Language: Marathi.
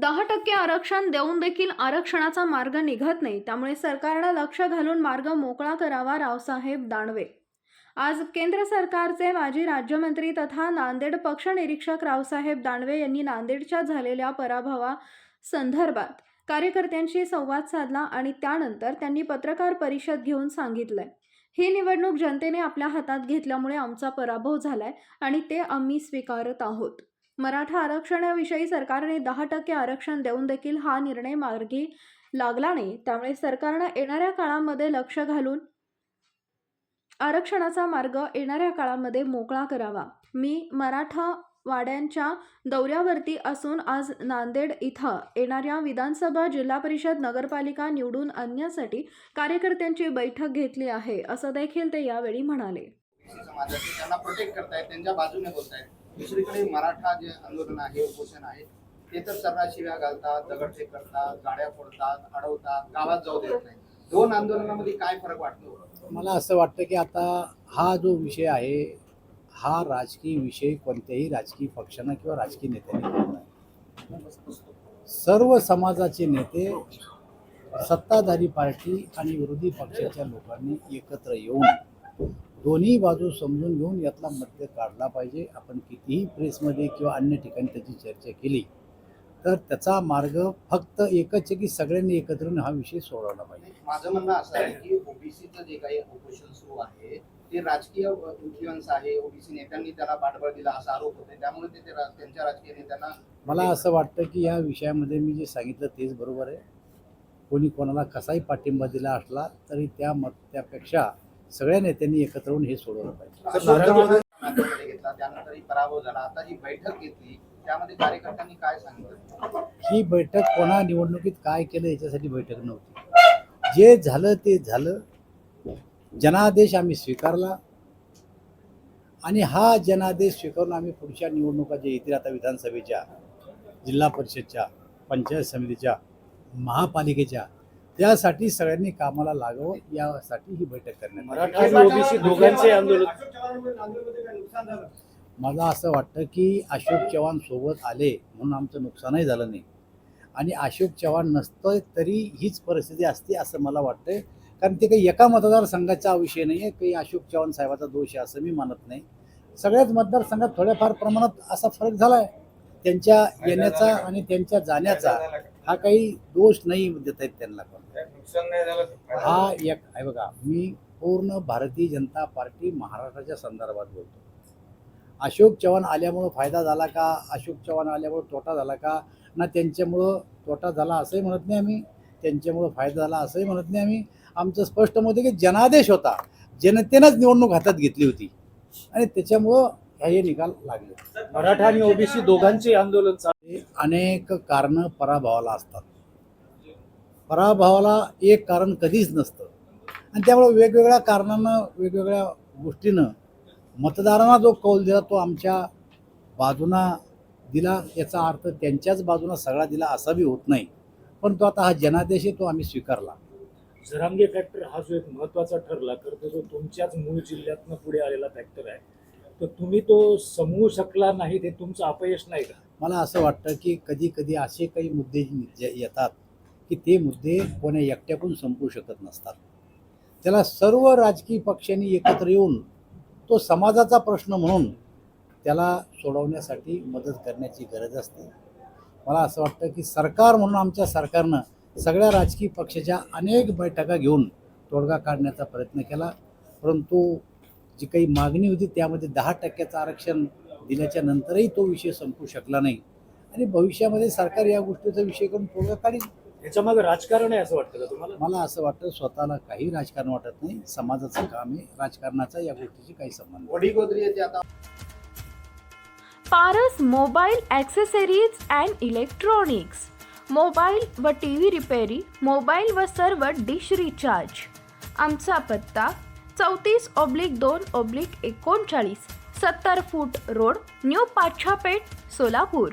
दहा टक्के आरक्षण देऊन देखील आरक्षणाचा मार्ग निघत नाही. त्यामुळे सरकारनं लक्ष घालून मार्ग मोकळा करावा रावसाहेब दानवे. आज केंद्र सरकारचे माजी राज्यमंत्री तथा नांदेड पक्ष निरीक्षक रावसाहेब दानवे यांनी नांदेडच्या झालेल्या पराभवा संदर्भात कार्यकर्त्यांशी संवाद साधला आणि त्यानंतर त्यांनी पत्रकार परिषद घेऊन सांगितलंय. ही निवडणूक जनतेने आपल्या हातात घेतल्यामुळे आमचा पराभव झालाय आणि ते आम्ही स्वीकारत आहोत. मराठा आरक्षणाविषयी सरकारने दहा टक्के आरक्षण देऊन देखील हा निर्णय मार्गी लागला नाही. त्यामुळे सरकारनं येणाऱ्या काळामध्ये लक्ष घालून आरक्षणाचा मार्ग येणाऱ्या काळामध्ये मोकळा करावा. मी मराठा वाड्यांच्या दौऱ्यावरती असून आज नांदेड इथं येणाऱ्या विधानसभा जिल्हा परिषद नगरपालिका निवडून आणण्यासाठी कार्यकर्त्यांची बैठक घेतली आहे असं देखील ते यावेळी म्हणाले. त्यांना प्रोटेक्ट करतायत त्यांच्या बाजूने बोलतायत. दुसरीकडे मराठा जे आंदोलन आहे उपोषण आहे ते तर सर्रास घालतात दगडफेक करतात गाड्या फोडतात अडवतात गावात जाऊ देत नाही. दोन आंदोलनामध्ये काय फरक वाटतो? मला असं वाटतं की आता हा जो विषय आहे हा राजकीय विषय कोणत्याही राजकीय पक्षानं किंवा राजकीय नेत्याने सर्व समाजाचे नेते सत्ताधारी पार्टी आणि विरोधी पक्षाच्या लोकांनी एकत्र येऊन दोन्ही बाजू समजून घेऊन यातला मध्य काढला पाहिजे. आपण कितीही प्रेसमध्ये किंवा अन्य ठिकाणी त्याची चर्चा केली तर त्याचा मार्ग फक्त एकच आहे की सगळ्यांनी एकत्र हा विषय सोडवला पाहिजे. माझं म्हणणं असं आहे की ओबीसीचं जे काही उपोषण सुरू आहे ते राजकीय इन्फ्लुएन्स आहे. ओबीसी नेत्यांनी त्याला पाठबळ दिला असा आरोप होते त्यामुळे ते- त्यांच्या राजकीय नेत्यांना मला असं वाटतं की या विषयामध्ये मी जे सांगितलं तेच बरोबर आहे. कोणी कोणाला कसाही पाठिंबा दिला असला तरी त्या मत त्यापेक्षा सगळ्या नेत्यांनी एकत्र येऊन हे सोडवलं पाहिजे. अशोक चव्हाण नांदेडमध्ये घेतला त्यानंतरही पराभव झाला. आता जी बैठक घेतली त्यामध्ये कार्यकर्त्यांनी काय सांगितलं? ही बैठक कोणा निवडणुकीत काय केलं याच्यासाठी बैठक नव्हती. जे झालं ते झालं. जनादेश आम्ही स्वीकारला. आणि हा जनादेश स्वीकारून आम्ही पुढच्या निवडणुका जे येतील आता विधानसभेच्या जिल्हा परिषदच्या पंचायत समितीच्या महापालिकेच्या त्यासाठी सगळ्यांनी कामाला लागावं यासाठी ही बैठक करण्यात मला असं वाटतं की अशोक चव्हाण सोबत आले म्हणून आमचं नुकसानही झालं नाही. आणि अशोक चव्हाण नसतं तरी हीच परिस्थिती असते असं मला वाटतंय. कारण ते काही एका मतदारसंघाचा विषय नाही आहे काही अशोक चव्हाण साहेबाचा दोष आहे असं मी मानत नाही. सगळ्याच मतदारसंघात थोड्याफार प्रमाणात असा फरक झाला आहे त्यांच्या येण्याचा आणि त्यांच्या जाण्याचा हा काही दोष नाही देत आहेत त्यांना पण. हा एक आहे बघा मी पूर्ण भारतीय जनता पार्टी महाराष्ट्राच्या संदर्भात बोलतो. अशोक चव्हाण आल्यामुळं फायदा झाला का? अशोक चव्हाण आल्यामुळं तोटा झाला का? ना त्यांच्यामुळं तोटा झाला असंही म्हणत नाही आम्ही. त्यांच्यामुळं फायदा झाला असंही म्हणत नाही आम्ही. आमचं स्पष्ट मत आहे की जनादेश होता. जनतेनंच निवडणूक हातात घेतली होती. आणि त्याच्यामुळं हे निकाल लागले. मराठा आणि ओबीसी दोघांचे आंदोलन अनेक कारणं पराभवाला असतात. पराभवाला एक कारण कधीच नसतं. आणि त्यामुळे वेगवेगळ्या कारणानं वेगवेगळ्या गोष्टीनं मतदारांना जो कौल दिला तो आमच्या बाजूना दिला. याचा अर्थ त्यांच्याच बाजूना सगळा दिला असा बी होत नाही. पण तो आता हा जनादेश आहे तो आम्ही स्वीकारला. झरांगे फॅक्टर हा जो एक महत्त्वाचा ठरला तर तो जो तुमच्याच मूळ जिल्ह्यातनं पुढे आलेला फॅक्टर आहे तर तुम्ही तो समवू शकला नाही ते तुमचं अपयश नाही का? मला असं वाटतं की कधी कधी असे काही मुद्दे येतात की ते मुद्दे कोण्या एकट्याकून संपू शकत नसतात. त्याला सर्व राजकीय पक्षांनी एकत्र येऊन तो समाजाचा प्रश्न म्हणून त्याला सोडवण्यासाठी मदत करण्याची गरज असते. मला असं वाटतं की सरकार म्हणून आमच्या सरकारनं सगळ्या राजकीय पक्षाच्या अनेक बैठका घेऊन तोडगा काढण्याचा प्रयत्न केला. परंतु जी काही मागणी होती त्यामध्ये दहा टक्क्याचं आरक्षण दिल्याच्या नंतरही तो विषय संपू शकला नाही. आणि भविष्यामध्ये सरकार या गोष्टीचा विषय करून तोडगा काढील. याच्या मागे राजकारण आहे असं वाटतं का तुम्हाला? मला असं वाटतं स्वतःला काही राजकारण वाटत नाही. समाजाचं काम आहे. राजकारणाचा या गोष्टीशी काही संबंध नाही. वडी गोदरी येते आता Paras mobile accessories and electronics. Mobile व टी व्ही रिपेरी मोबाईल व सर्व डिश रिचार्ज. आमचा पत्ता चौतीस ऑब्लिक दोन ऑब्लिक एकोणचाळीस सत्तर foot road new Pachhapeth Solapur.